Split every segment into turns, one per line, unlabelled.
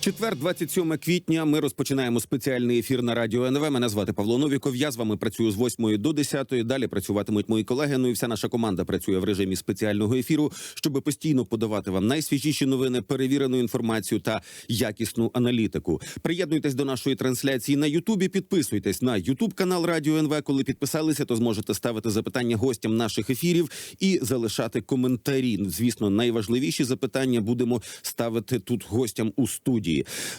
Четвер, 27 квітня. Ми розпочинаємо спеціальний ефір на радіо НВ. Мене звати Павло Новіков. Я з вами працюю з 8 до 10. Далі працюватимуть мої колеги. Ну і вся наша команда працює в режимі спеціального ефіру, щоб постійно подавати вам найсвіжіші новини, перевірену інформацію та якісну аналітику. Приєднуйтесь до нашої трансляції на Ютубі. Підписуйтесь на Ютуб канал Радіо НВ. Коли підписалися, то зможете ставити запитання гостям наших ефірів і залишати коментарі. Звісно, найважливіші запитання будемо ставити тут гостям у студії.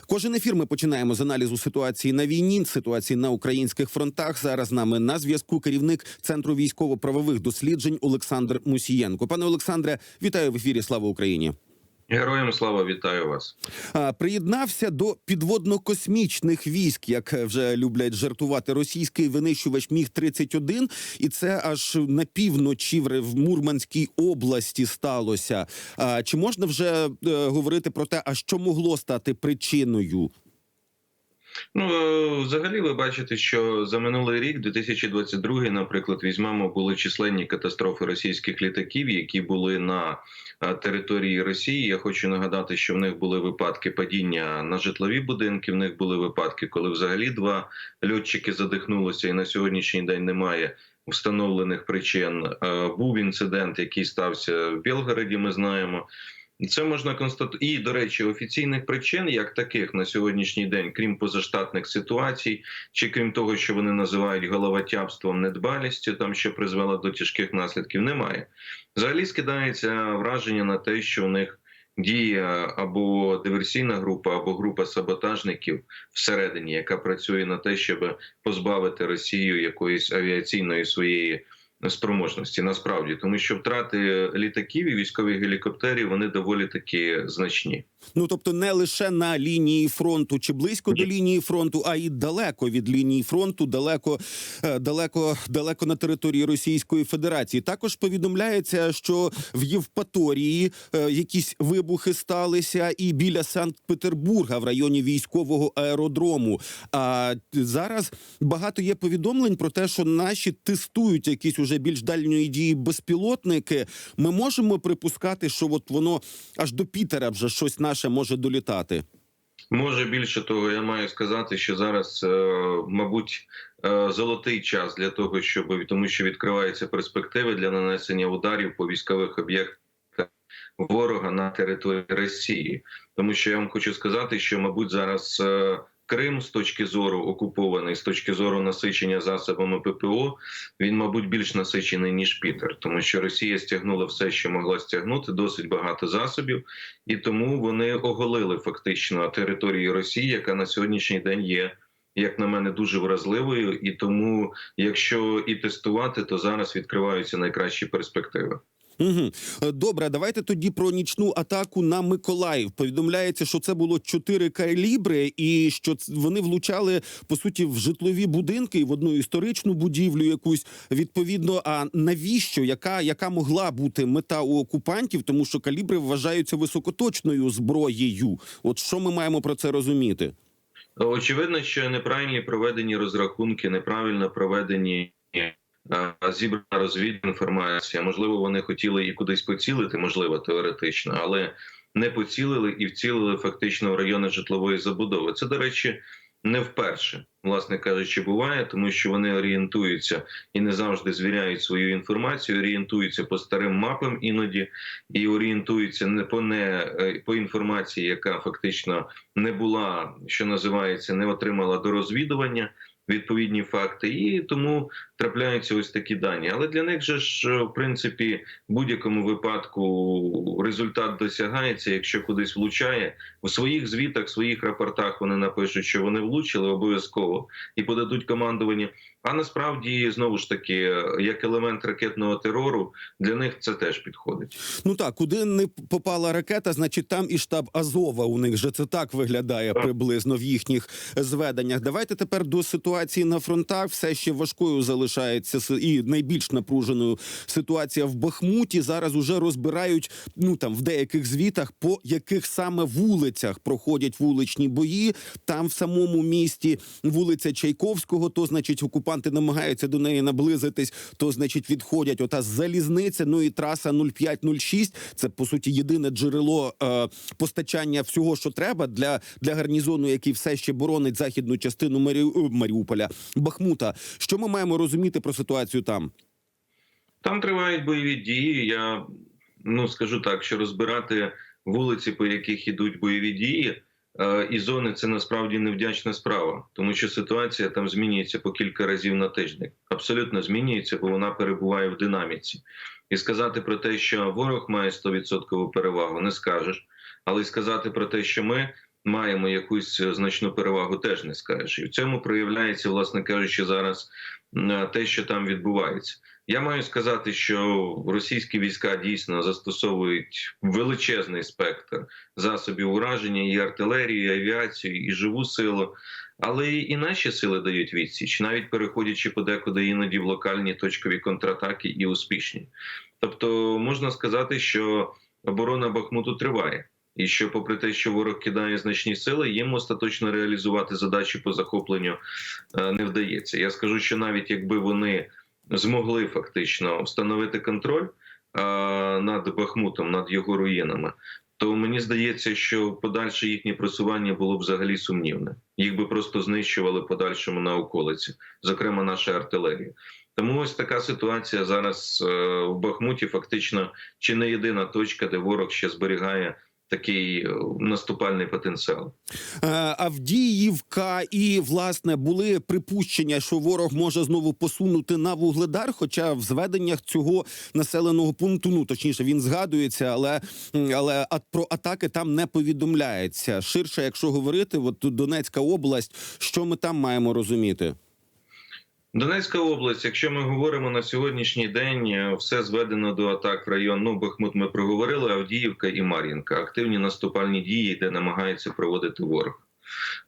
Кожен ефір ми починаємо з аналізу ситуації на війні, ситуації на українських фронтах. Зараз нами на зв'язку керівник центру військово-правових досліджень Олександр Мусієнко. Пане Олександре, вітаю в ефірі. Слава Україні.
Героям слава вітаю вас.
Приєднався до підводно-космічних військ, як вже люблять жартувати російський винищувач Міг 31 і це аж на півночі в Мурманській області сталося. Чи можна вже е, говорити про те, а що могло стати причиною?
Ну е, взагалі, ви бачите, що за минулий рік, 2022, наприклад, візьмемо були численні катастрофи російських літаків, які були на е, території Росії. Я хочу нагадати, що в них були випадки падіння на житлові будинки. В них були випадки, коли взагалі два льотчики задихнулися, і на сьогоднішній день немає. Встановлених причин Е, був інцидент, який стався в Білгороді. Ми знаємо. Це можна констатувати. І, до речі, офіційних причин, як таких на сьогоднішній день, крім позаштатних ситуацій, чи крім того, що вони називають головотяпством, недбалістю, там що призвело до тяжких наслідків, немає. Взагалі скидається враження на те, що у них діє або диверсійна група, або група саботажників всередині, яка працює на те, щоб позбавити Росію якоїсь авіаційної своєї спроможності насправді, тому що втрати літаків і військових гелікоптерів вони доволі таки значні.
Ну тобто не лише на лінії фронту чи близько до лінії фронту, а й далеко від лінії фронту, далеко, е, далеко, далеко на території Російської Федерації. Також повідомляється, що в Євпаторії е, якісь вибухи сталися, і біля Санкт-Петербурга в районі військового аеродрому. А зараз багато є повідомлень про те, що наші тестують якісь уже більш дальньої дії безпілотники. Ми можемо припускати, що от воно аж до Пітера вже щось наше може долітати.
Може більше того, я маю сказати, що зараз, е, мабуть, е, золотий час для того, щоб тому, що відкриваються перспективи для нанесення ударів по військових об'єктах ворога на території Росії, тому що я вам хочу сказати, що мабуть зараз. е, Крим з точки зору окупований, з точки зору насичення засобами ППО, він, мабуть, більш насичений ніж Пітер, тому що Росія стягнула все, що могла стягнути, досить багато засобів, і тому вони оголили фактично територію Росії, яка на сьогоднішній день є. Як на мене, дуже вразливою, і тому, якщо і тестувати, то зараз відкриваються найкращі перспективи.
Угу. Добре, давайте тоді про нічну атаку на Миколаїв. Повідомляється, що це було чотири калібри, і що вони влучали по суті в житлові будинки і в одну історичну будівлю. Якусь відповідно. А навіщо яка, яка могла бути мета у окупантів? Тому що калібри вважаються високоточною зброєю. От що ми маємо про це розуміти?
Очевидно, що неправильні проведені розрахунки, неправильно проведені е, зібрана розвідна інформація. Можливо, вони хотіли і кудись поцілити, можливо, теоретично, але не поцілили і вцілили фактично в райони житлової забудови. Це, до речі, не вперше, власне кажучи, буває, тому що вони орієнтуються і не завжди звіряють свою інформацію, орієнтуються по старим мапам іноді і орієнтуються не по не е, по інформації, яка фактично не була, що називається, не отримала до розвідування відповідні факти, і тому трапляються ось такі дані. Але для них же ж в принципі в будь-якому випадку результат досягається, якщо кудись влучає у своїх звітах, своїх рапортах вони напишуть, що вони влучили обов'язково і подадуть командування. А насправді знову ж таки, як елемент ракетного терору, для них це теж підходить.
Ну так, куди не попала ракета, значить там і штаб Азова. У них же це так виглядає
Так.
приблизно в їхніх зведеннях. Давайте тепер до ситуації на фронтах. Все ще важкою залишається і найбільш напруженою ситуація в Бахмуті. Зараз уже розбирають ну там в деяких звітах, по яких саме вулицях проходять вуличні бої. Там в самому місті вулиця Чайковського, то значить окупанти окупанти намагаються до неї наблизитись, то значить відходять ота залізниця. Ну і траса 0506 – Це по суті єдине джерело е, постачання всього, що треба для, для гарнізону, який все ще боронить західну частину Марі... е, Маріуполя Бахмута. Що ми маємо розуміти про ситуацію там?
Там тривають бойові дії. Я ну скажу так, що розбирати вулиці, по яких ідуть бойові дії, і зони це насправді невдячна справа, тому що ситуація там змінюється по кілька разів на тиждень. Абсолютно змінюється, бо вона перебуває в динаміці. І сказати про те, що ворог має 100% перевагу, не скажеш. Але й сказати про те, що ми маємо якусь значну перевагу, теж не скажеш. І в цьому проявляється, власне кажучи, зараз м, те, що там відбувається. Я маю сказати, що російські війська дійсно застосовують величезний спектр засобів ураження і артилерію, і авіацію, і живу силу. Але і наші сили дають відсіч, навіть переходячи подекуди іноді в локальні точкові контратаки і успішні. Тобто можна сказати, що оборона Бахмуту триває. І що, попри те, що ворог кидає значні сили, їм остаточно реалізувати задачі по захопленню е, не вдається. Я скажу, що навіть якби вони змогли фактично встановити контроль е, над Бахмутом, над його руїнами, то мені здається, що подальше їхнє просування було б взагалі сумнівне. Їх би просто знищували подальшому на околиці, зокрема наша артилерія. Тому ось така ситуація зараз е, в Бахмуті. Фактично, чи не єдина точка, де ворог ще зберігає такий е, наступальний потенціал.
Е, Авдіївка і власне були припущення, що ворог може знову посунути на вугледар. Хоча в зведеннях цього населеного пункту, ну точніше, він згадується, але але про атаки там не повідомляється. Ширше, якщо говорити, от Донецька область, що ми там маємо розуміти?
Донецька область, якщо ми говоримо на сьогоднішній день, е, все зведено до атак в район. Ну Бахмут ми проговорили, Авдіївка і Мар'їнка. Активні наступальні дії, де намагається проводити ворог.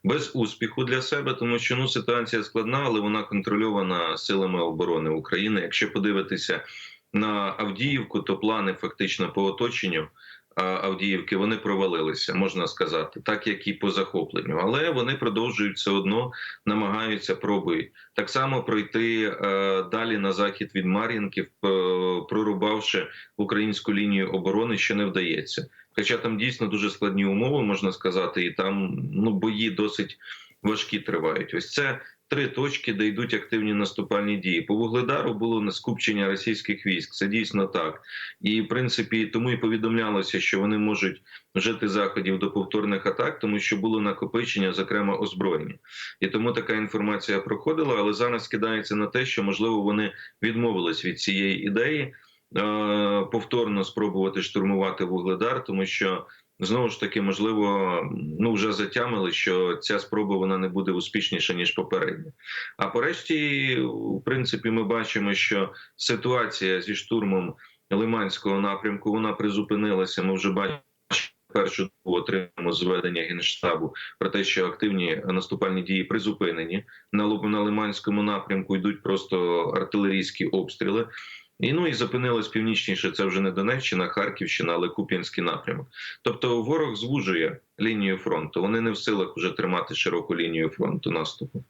Без успіху для себе, тому що ну ситуація складна, але вона контрольована силами оборони України. Якщо подивитися на Авдіївку, то плани фактично по оточенню Авдіївки вони провалилися, можна сказати, так як і по захопленню, але вони продовжують все одно намагаються пробують так само пройти е, далі на захід від Мар'їнки, е, прорубавши українську лінію оборони, що не вдається. Хоча там дійсно дуже складні умови, можна сказати, і там ну бої досить важкі тривають. Ось це три точки, де йдуть активні наступальні дії. По вугледару було скупчення російських військ. Це дійсно так, і в принципі тому і повідомлялося, що вони можуть вжити заходів до повторних атак, тому що було накопичення, зокрема озброєння. І тому така інформація проходила, але зараз кидається на те, що можливо вони відмовились від цієї ідеї е, повторно спробувати штурмувати вугледар, тому що знову ж таки можливо ну вже затямили, що ця спроба вона не буде успішніша ніж попередня. А порешті, в принципі, ми бачимо, що ситуація зі штурмом Лиманського напрямку вона призупинилася. Ми вже бачимо. Першу отримаємо зведення генштабу про те, що активні наступальні дії призупинені на Лиманському напрямку. Йдуть просто артилерійські обстріли. І ну і зупинилось північніше. Це вже не Донеччина, Харківщина, але Куп'янський напрямок. Тобто ворог звужує лінію фронту. Вони не в силах вже тримати широку лінію фронту наступу.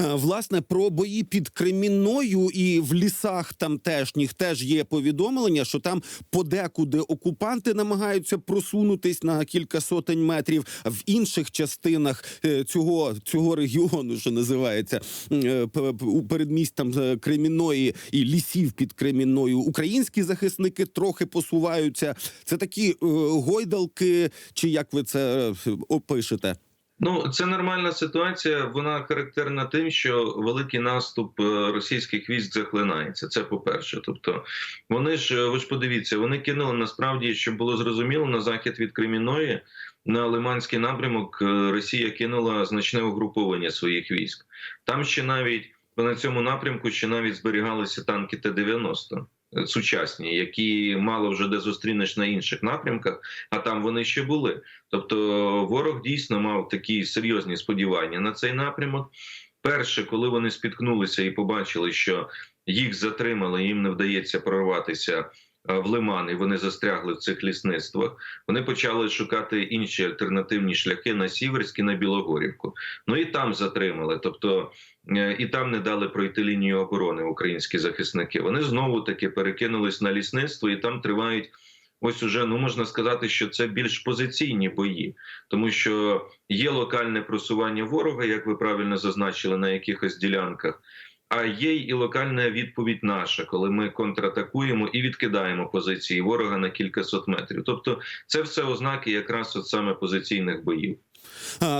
Е, Власне, про бої під Кремінною і в лісах тамтешніх теж є повідомлення, що там подекуди окупанти намагаються просунутись на кілька сотень метрів. В інших частинах е, цього, цього регіону, що називається е, у передмістям Кремінної і лісів під Кремінною, українські захисники трохи посуваються. Це такі гойдалки, чи як ви це опишете?
Ну, це нормальна ситуація. Вона характерна тим, що великий наступ е, російських військ захлинається. Це по-перше. Тобто, вони ж е, ви ж подивіться, вони кинули насправді, щоб було зрозуміло, на захід від Креміної на Лиманський напрямок е, Росія кинула значне угруповання своїх військ. Там ще навіть на цьому напрямку ще навіть зберігалися танки Т-90 е, сучасні, які мало вже де зустрінеш на інших напрямках, а там вони ще були. Тобто ворог дійсно мав такі серйозні сподівання на цей напрямок. Перше, коли вони спіткнулися і побачили, що їх затримали, їм не вдається прорватися е, в лимани. Вони застрягли в цих лісництвах. Вони почали шукати інші альтернативні шляхи на Сіверськ і на Білогорівку. Ну і там затримали. Тобто е, і там не дали пройти лінію оборони українські захисники. Вони знову таки перекинулись на лісництво, і там тривають. Ось уже ну можна сказати, що це більш позиційні бої, тому що є локальне просування ворога, як ви правильно зазначили, на якихось ділянках. А є і локальна відповідь наша, коли ми контратакуємо і відкидаємо позиції ворога на кількасот метрів. Тобто, це все ознаки якраз от саме позиційних боїв.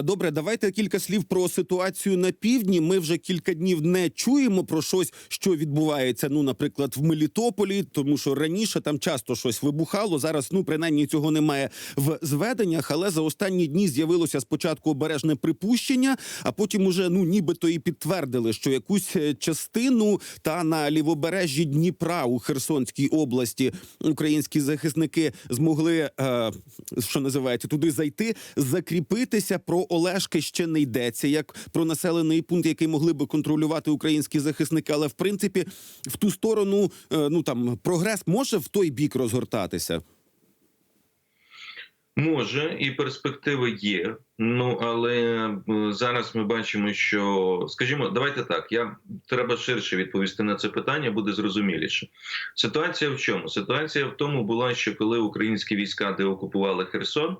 Добре, давайте кілька слів про ситуацію на півдні. Ми вже кілька днів не чуємо про щось, що відбувається. Ну, наприклад, в Мелітополі, тому що раніше там часто щось вибухало. Зараз ну принаймні цього немає в зведеннях. Але за останні дні з'явилося спочатку обережне припущення, а потім уже ну нібито і підтвердили, що якусь е, частину та на лівобережжі Дніпра у Херсонській області українські захисники змогли, е, що називається, туди зайти, закріпитися. Про Олешки ще не йдеться, як про населений пункт, який могли би контролювати українські захисники. Але в принципі, в ту сторону, е, ну там прогрес може в той бік розгортатися.
Може і перспективи є. Ну але е, зараз ми бачимо, що скажімо, давайте так. Я треба ширше відповісти на це питання, буде зрозуміліше. Ситуація в чому? Ситуація в тому була, що коли українські війська деокупували Херсон,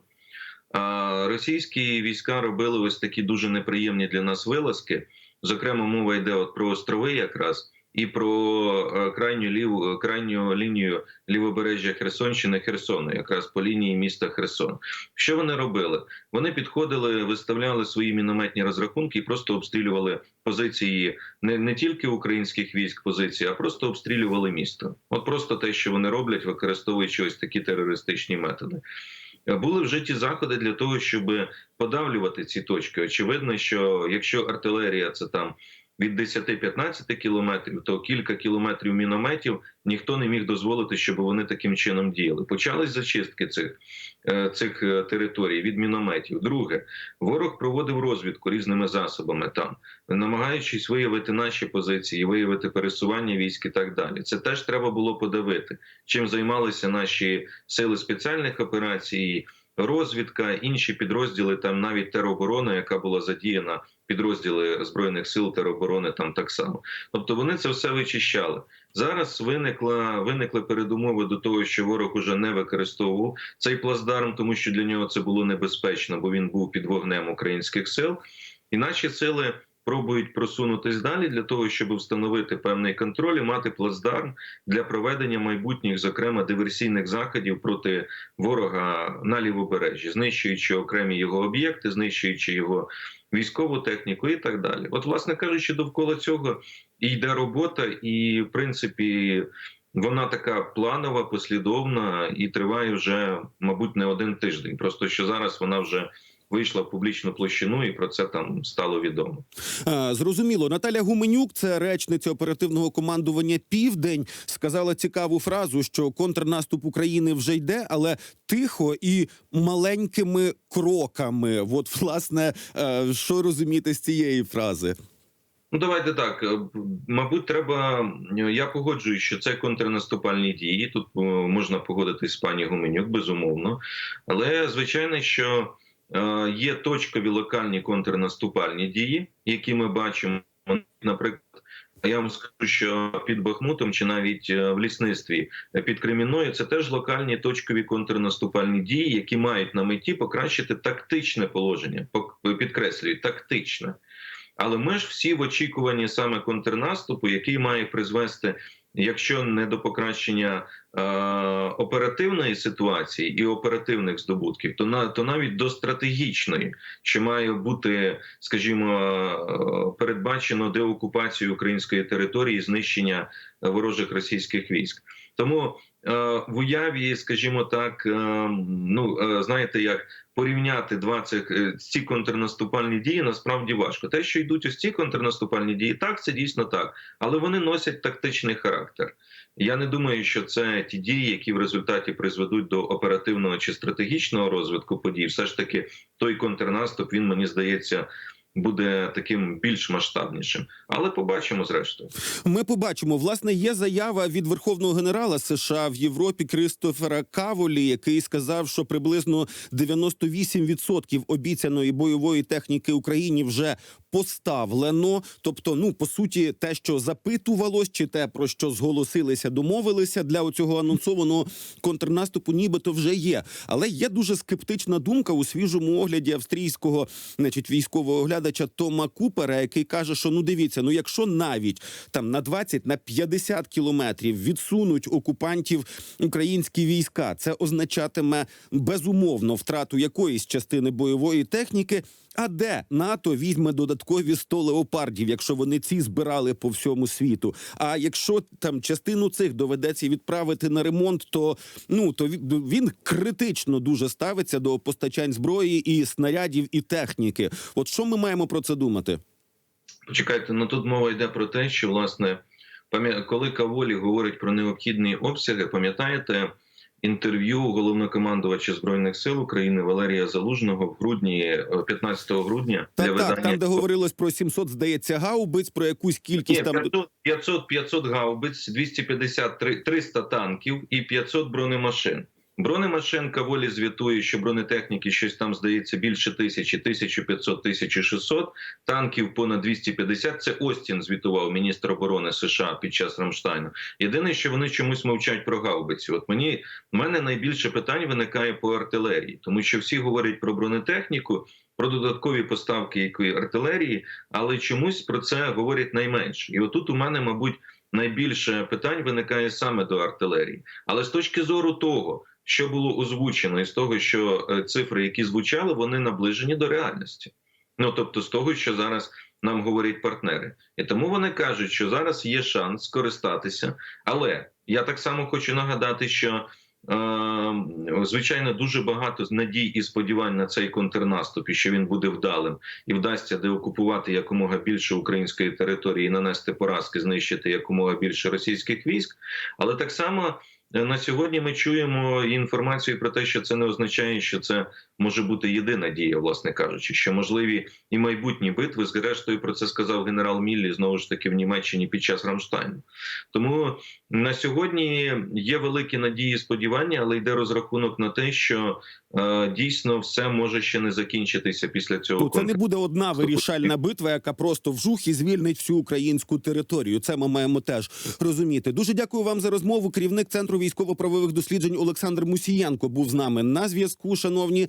російські війська робили ось такі дуже неприємні для нас вилазки. Зокрема, мова йде от про острови, якраз і про е, крайню ліву крайню лінію лівобережжя Херсонщини Херсону, якраз по лінії міста Херсон. Що вони робили? Вони підходили, виставляли свої мінометні розрахунки і просто обстрілювали позиції не, не тільки українських військ, позиції, а просто обстрілювали місто. От просто те, що вони роблять, використовуючи ось такі терористичні методи. Були вжиті заходи для того, щоб подавлювати ці точки. Очевидно, що якщо артилерія це там від 10-15 кілометрів, то кілька кілометрів мінометів ніхто не міг дозволити, щоб вони таким чином діяли. Почались зачистки цих е, цих е, територій від мінометів. Друге, ворог проводив розвідку різними засобами там, намагаючись виявити наші позиції, виявити пересування військ і так далі. Це теж треба було подивити, чим займалися наші сили спеціальних операцій. Розвідка, інші підрозділи, там навіть тероборона, яка була задіяна, підрозділи збройних сил тероборони, там так само. Тобто вони це все вичищали. Зараз виникла виникли передумови до того, що ворог уже не використовував цей плацдарм, тому що для нього це було небезпечно, бо він був під вогнем українських сил, і наші сили. Пробують просунутись далі для того, щоб встановити певний контроль і мати плацдарм для проведення майбутніх, зокрема диверсійних заходів проти ворога на лівобережжі, знищуючи окремі його об'єкти, знищуючи його військову техніку і так далі. От, власне кажучи, довкола цього і йде робота, і в принципі. Вона така планова, послідовна і триває вже, мабуть, не один тиждень. Просто що зараз вона вже вийшла в публічну площину, і про це там стало відомо.
А, Зрозуміло, Наталя Гуменюк, це речниця оперативного командування Південь, сказала цікаву фразу, що контрнаступ України вже йде, але тихо і маленькими кроками. От, власне, е, що розуміти з цієї фрази?
Ну, давайте так. Е, Мабуть, треба. Я погоджуюсь, що це контрнаступальні дії. Тут е, можна погодитись з пані Гуменюк, безумовно. Але звичайно, що е, є точкові локальні контрнаступальні дії, які ми бачимо. Наприклад, я вам скажу, що під Бахмутом чи навіть е, в лісництві е, під Кремінною це теж локальні точкові контрнаступальні дії, які мають на меті покращити тактичне положення. Підкреслюю, тактичне. Але ми ж всі в очікуванні саме контрнаступу, який має призвести, якщо не до покращення е, оперативної ситуації і оперативних здобутків, то на то навіть до стратегічної, що має бути, скажімо, е, передбачено деокупацію української території, знищення ворожих російських військ. Тому в уяві, скажімо так, е, ну е, знаєте, як порівняти два цих е, ці контрнаступальні дії насправді важко. Те, що йдуть ось ці контрнаступальні дії, так це дійсно так, але вони носять тактичний характер. Я не думаю, що це ті дії, які в результаті призведуть до оперативного чи стратегічного розвитку подій. Все ж таки, той контрнаступ він мені здається буде таким більш масштабнішим. Але побачимо зрештою.
Ми побачимо. Власне, є заява від верховного генерала США в Європі Кристофера Каволі, який сказав, що приблизно 98% обіцяної бойової техніки Україні вже поставлено. Тобто, ну по суті, те, що запитувалось, чи те, про що зголосилися, домовилися для оцього анонсованого контрнаступу, нібито вже є. Але є дуже скептична думка у свіжому огляді австрійського, значить, військового оглядача Тома Купера, який каже, що ну дивіться, ну якщо навіть там на 20, на 50 кілометрів відсунуть окупантів українські війська, це означатиме безумовно втрату якоїсь частини бойової техніки. А де НАТО візьме додаткові 100 леопардів, якщо вони ці збирали по всьому світу? А якщо там частину цих доведеться відправити на ремонт, то ну то він- він критично дуже ставиться до постачань зброї і снарядів і техніки. От що ми маємо про це думати?
Почекайте, ну тут мова йде про те, що власне коли Каволі говорить про необхідні обсяги, пам'ятаєте інтерв'ю головнокомандувача збройних сил України Валерія Залужного в грудні, е, 15 грудня для
Так, так, там, де говорилось про 700, здається, гаубиць, про якусь кількість
Ні,
там
500, 500, 500 гаубиць, 250, 300 танків і 500 бронемашин. Бронемашин Каволі звітує, що бронетехніки щось там здається більше тисячі, 1500, 1600, танків понад 250. Це Остін звітував міністр оборони США під час Рамштайну. Єдине, що вони чомусь мовчать про гаубиці. От мені в мене найбільше питань виникає по артилерії, тому що всі говорять про бронетехніку, про додаткові поставки якої артилерії, але чомусь про це говорять найменше. І отут у мене, мабуть, найбільше питань виникає саме до артилерії. Але з точки зору того, що було озвучено, і з того, що е, цифри, які звучали, вони наближені до реальності. Ну тобто, з того, що зараз нам говорять партнери, і тому вони кажуть, що зараз є шанс скористатися. Але я так само хочу нагадати, що е, звичайно дуже багато надій і сподівань на цей контрнаступ, і що він буде вдалим і вдасться деокупувати якомога більше української території, нанести поразки, знищити якомога більше російських військ. Але так само на сьогодні ми чуємо інформацію про те, що це не означає, що це може бути єдина дія, власне кажучи, що можливі і майбутні битви. Зрештою, про це сказав генерал Міллі знову ж таки в Німеччині під час Рамштайну. Тому на сьогодні є великі надії, і сподівання, але йде розрахунок на те, що е, дійсно все може ще не закінчитися після цього.
Ну, це не буде одна вирішальна битва, яка просто вжух і звільнить всю українську територію. Це ми маємо теж розуміти. Дуже дякую вам за розмову. Керівник центру військово-правових досліджень Олександр Мусієнко був з нами на зв'язку. Шановні,